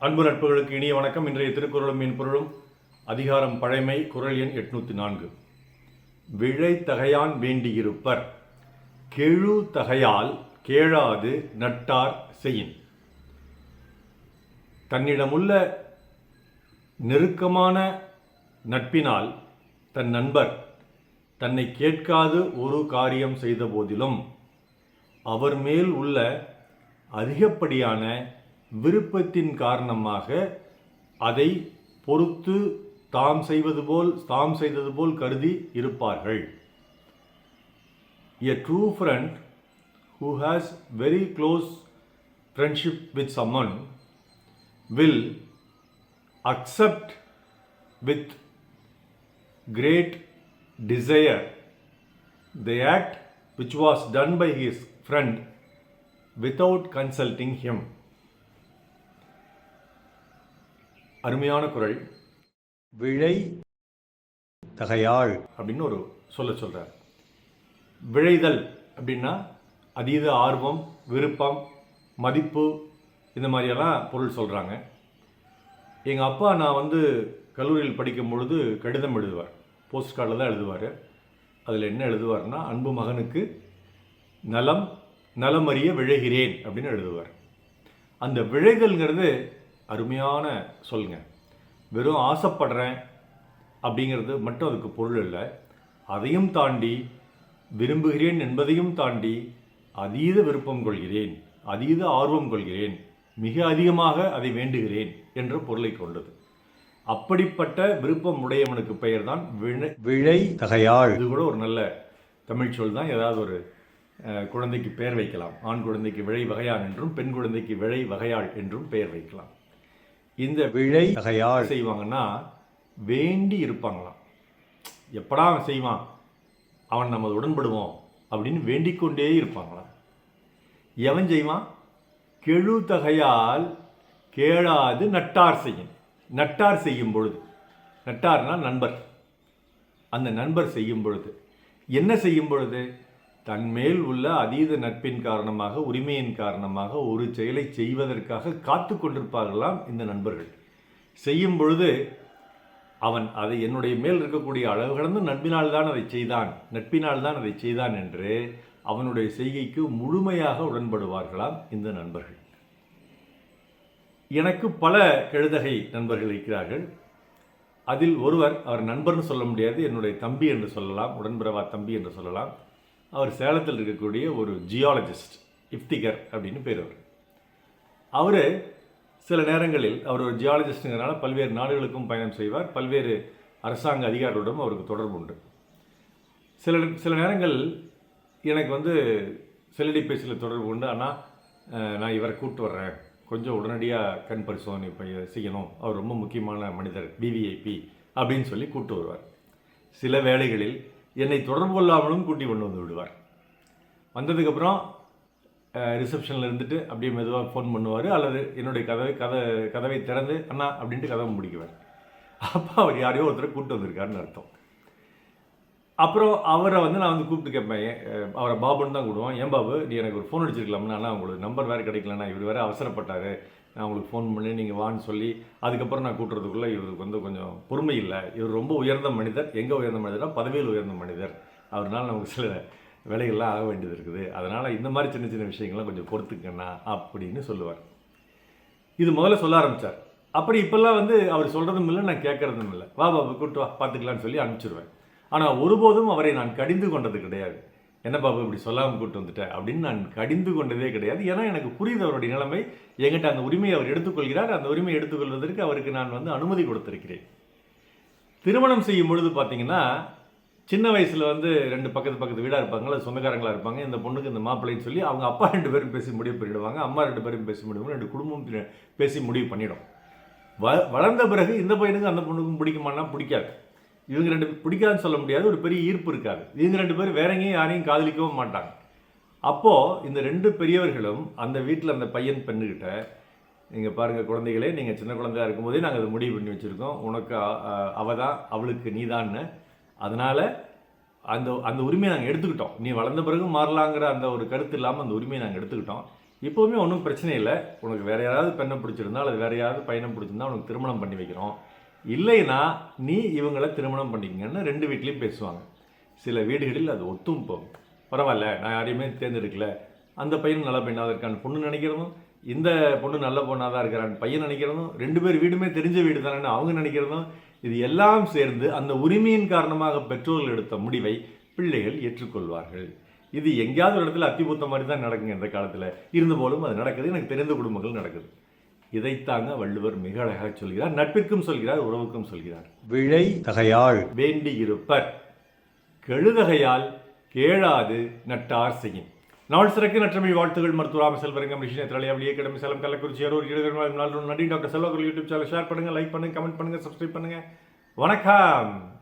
அன்பு நட்புகளுக்கு இனிய வணக்கம். இன்றைய திருக்குறளும் என் பொருளும் அதிகாரம் பழைமை குரல் எண் எட்நூத்தி நான்கு. விழை தகையான் வேண்டியிருப்பர் கெழு தகையால் கேளாது நட்டார் செயின் தன்னிடமுள்ள நெருக்கமான நட்பினால் தன் நண்பர் தன்னை கேட்காது ஒரு காரியம் செய்த போதிலும் அவர் மேல் உள்ள அதிகப்படியான விருப்பத்தின் காரணமாக அதை பொறுத்து தாம் செய்வது போல் தாம் செய்தது போல் கருதி இருப்பார்கள் A true friend who has very close friendship with someone will accept with great desire the act which was done by his friend without consulting him. அருமையான குரல். விழை தகையாள். அப்படின்னு ஒரு சொல்ல சொல்றார். விழைதல் அப்படின்னா அதீத ஆர்வம் விருப்பம் மதிப்பு இந்த மாதிரியெல்லாம் பொருள் சொல்கிறாங்க எங்கள் அப்பா நான் வந்து கல்லூரியில் படிக்கும் பொழுது கடிதம் எழுதுவார். போஸ்ட் கார்டில் தான் எழுதுவார். அதில் என்ன எழுதுவார்னா அன்பு மகனுக்கு நலம் நலமறிய விழைகிறேன் அப்படின்னு எழுதுவார். அந்த விழைதல்ங்கிறது அருமையான சொல்லுங்க. வெறும் ஆசைப்படுறேன் அப்படிங்கிறது மட்டும் அதுக்கு பொருள் இல்லை. அதையும் தாண்டி விரும்புகிறேன் என்பதையும் தாண்டி அதீத விருப்பம் கொள்கிறேன் அதீத ஆர்வம் கொள்கிறேன் மிக அதிகமாக அதை வேண்டுகிறேன் என்ற பொருளை கொண்டது. அப்படிப்பட்ட விருப்பம் உடையவனுக்கு பெயர் தான் விழை விழை தகையாள். இது கூட ஒரு நல்ல தமிழ் சொல் தான். ஏதாவது ஒரு குழந்தைக்கு பெயர் வைக்கலாம். ஆண் குழந்தைக்கு விழை வகையான் என்றும் பெண் குழந்தைக்கு விழை வகையாள் என்றும் பெயர் வைக்கலாம். இந்த விழை தகையாள் செய்வாங்கன்னா வேண்டி இருப்பாங்களாம். எப்படா அவன் செய்வான்? அவன் நம்ம உடன்படுவோம் அப்படின்னு வேண்டிக்கொண்டே இருப்பாங்களாம். எவன் செய்வான்? கெழு தகையால் கேளாது நட்டார் செய்யும். நட்டார் செய்யும் பொழுது. நட்டார்னா நண்பர். அந்த நண்பர் செய்யும் பொழுது. என்ன செய்யும் பொழுது? தன் மேல் உள்ள அதீத நட்பின் காரணமாக உரிமையின் காரணமாக ஒரு செயலை செய்வதற்காக காத்து கொண்டிருப்பார்களாம் இந்த நண்பர்கள். செய்யும் பொழுது அவன் அதை என்னுடைய மேல் இருக்கக்கூடிய அளவு கடந்து நட்பினால் தான் அதை செய்தான் நட்பினால் தான் அதை செய்தான் என்று அவனுடைய செய்கைக்கு முழுமையாக உடன்படுவார்களாம் இந்த நண்பர்கள். எனக்கு பல கெழுதகை நண்பர்கள் இருக்கிறார்கள். அதில் ஒருவர் அவர் நண்பர்னு சொல்ல முடியாது என்னுடைய தம்பி என்று சொல்லலாம் உடன்பிறவா தம்பி என்று சொல்லலாம். அவர் சேலத்தில் இருக்கக்கூடிய ஒரு ஜியாலஜிஸ்ட் இஃப்திகர் அப்படின்னு பேர் அவர். அவர் சில நேரங்களில் அவர் ஒரு ஜியாலஜிஸ்ட்டுங்கிறனால பல்வேறு நாடுகளுக்கும் பயணம் செய்வார். பல்வேறு அரசாங்க அதிகாரிகளுடன் அவருக்கு தொடர்பு உண்டு. சில சில நேரங்கள் எனக்கு வந்து செல்லடி செல்லிடைப்பேசியில் தொடர்பு உண்டு. ஆனால் நான் இவரை கூப்பிட்டு வர்றேன். கொஞ்சம் உடனடியாக கண் பரிசோதனை இப்போ செய்யணும். அவர் ரொம்ப முக்கியமான மனிதர் விவிஐபி அப்படின்னு சொல்லி கூப்பிட்டு வருவார். சில வேளைகளில் என்னை தொடர்பு கொள்ளாமலும் கூட்டி கொண்டு வந்து விடுவார். வந்ததுக்கப்புறம் ரிசப்ஷனில் இருந்துட்டு அப்படியே மெதுவாக ஃபோன் பண்ணுவார். அல்லது என்னுடைய கதவை கதை கதவை திறந்து அண்ணா அப்படின்ட்டு கதவை முடிக்குவார். அப்போ அவர் யாரையோ ஒருத்தரை கூப்பிட்டு வந்திருக்காருன்னு அர்த்தம். அப்புறம் அவரை வந்து நான் வந்து கூப்பிட்டு கேட்பேன். ஏன், அவரை பாபுன்னு தான் கூடுவோம் ஏன் பாபு? நீ எனக்கு ஒரு ஃபோன் அடிச்சிருக்கலாம்னா ஆனால் உங்களுக்கு நம்பர் வேறு கிடைக்கலண்ணா. இவர் வேறு அவசரப்பட்டார். நான் உங்களுக்கு ஃபோன் பண்ணி நீங்கள் வான்னு சொல்லி அதுக்கப்புறம் நான் கூட்டுறதுக்குள்ளே இவருக்கு வந்து கொஞ்சம் பொறுமை இல்லை. இவர் ரொம்ப உயர்ந்த மனிதர். எங்கே உயர்ந்த மனிதர்னா பதவியில் உயர்ந்த மனிதர். அவர்னால நமக்கு சில வேலைகள்லாம் ஆக வேண்டியது இருக்குது. அதனால் இந்த மாதிரி சின்ன சின்ன விஷயங்கள்லாம் கொஞ்சம் பொறுத்துக்கண்ணா அப்படின்னு சொல்லுவார். இது முதல்ல சொல்ல ஆரம்பிச்சார். அப்படி இப்போல்லாம் வந்து அவர் சொல்கிறதும் இல்லை நான் கேட்கறதும் இல்லை. வா பாபு கூப்பிட்டு வா. பார்த்துக்கலான்னு சொல்லி அனுப்பிச்சிடுவேன் ஆனால் ஒருபோதும் அவரை நான் கடிந்து கொண்டது கிடையாது. என்ன பாபு இப்படி சொல்லாமல் கூட்டு வந்துட்டேன் அப்படின்னு நான் கடிந்து கொண்டதே கிடையாது. ஏன்னா எனக்கு புரியுது அவருடைய நிலைமை. எங்கிட்ட அந்த உரிமையை அவர் எடுத்துக்கொள்கிறார். அந்த உரிமையை எடுத்துக்கொள்வதற்கு அவருக்கு நான் வந்து அனுமதி கொடுத்திருக்கிறேன். திருமணம் செய்யும் பொழுது பார்த்தீங்கன்னா சின்ன வயசில் வந்து ரெண்டு பக்கத்து பக்கத்து வீடாக இருப்பாங்க சொந்தக்காரங்களாக இருப்பாங்க. இந்த பொண்ணுக்கு இந்த மாப்பிள்ளைன்னு சொல்லி அவங்க அப்பா ரெண்டு பேரும் பேசி முடிவு பண்ணிவிடுவாங்க அம்மா ரெண்டு பேரும் பேசி முடிவு ரெண்டு குடும்பம் பேசி முடிவு பண்ணிடும். வ வளர்ந்த பிறகு இந்த பையனுக்கு அந்த பொண்ணுக்கும் பிடிக்குமானா பிடிக்காது. இவங்க ரெண்டு பிடிக்காதுன்னு சொல்ல முடியாது ஒரு பெரிய ஈர்ப்பு இருக்காது. இவங்க ரெண்டு பேரும் வேற எங்கேயும் யாரையும் காதலிக்கவும் மாட்டாங்க. அப்போது இந்த ரெண்டு பெரியவர்களும் அந்த வீட்டில் அந்த பையன் பெண்ணுக்கிட்ட நீங்கள் பாருங்கள் குழந்தைகளே நீங்கள் சின்ன குழந்தையா இருக்கும்போதே நாங்கள் அதை முடிவு பண்ணி வச்சுருக்கோம். உனக்கு அவ தான் அவளுக்கு நீதான்னு. அதனால் அந்த அந்த உரிமையை நாங்கள் எடுத்துக்கிட்டோம். நீ வளர்ந்த பிறகு மாறலாங்கிற அந்த ஒரு கருத்து இல்லாமல் அந்த உரிமையை நாங்கள் எடுத்துக்கிட்டோம். இப்போவுமே ஒன்றும் பிரச்சனை இல்லை. உனக்கு வேறு யாராவது பெண்ணை பிடிச்சிருந்தா அல்லது வேறு யாராவது பையனை பிடிச்சிருந்தா உனக்கு திருமணம் பண்ணி வைக்கிறோம். இல்லைன்னா நீ இவங்களை திருமணம் பண்ணிக்கங்கன்னு ரெண்டு வீட்லேயும் பேசுவாங்க. சில வீடுகளில் அது ஒத்தும் போகும். பரவாயில்ல நான் யாரையுமே தேர்ந்தெடுக்கல. அந்த பையன் நல்ல பையனாக தான் இருக்கான்னு பொண்ணு நினைக்கிறதும் இந்த பொண்ணு நல்ல பொண்ணாக தான் இருக்கிறான் பையன் நினைக்கிறதும் ரெண்டு பேர் வீடுமே தெரிஞ்ச வீடு தானேன்னு அவங்க நினைக்கிறதும் இது எல்லாம் சேர்ந்து அந்த உரிமையின் காரணமாக பெற்றோர்கள் எடுத்த முடிவை பிள்ளைகள் ஏற்றுக்கொள்வார்கள். இது எங்கேயாவது ஒரு இடத்துல அத்திபூத்த மாதிரி தான் நடக்குங்க இந்த காலத்தில். இருந்த போலும் அது நடக்குது எனக்கு தெரிந்த குடும்பங்கள் நடக்குது. இதைத்தாங்க வள்ளுவர் மிக அழகாக சொல்கிறார். நட்பிற்கும் சொல்கிறார் உறவுக்கும் சொல்கிறார். விழை தகையாள் வேண்டி இருப்பர் கெழுதகையால் கேளாது நட்டார் செய்யும். நாள் சிறக்கு நற்றமை வாழ்த்துகள். மருத்துவராம செல்வரங்கம் ரிஷினே திரளியாவளியே கிடமை சேலம் கள்ளக்குறிச்சி இருபது நாள் நன்றி டாக்டர் செல்வர்கள் யூடியூப் சேனல் ஷேர் பண்ணுங்க லைக் பண்ணுங்க கமெண்ட் பண்ணுங்க சப்ஸ்கிரைப் பண்ணுங்க. வணக்கம்!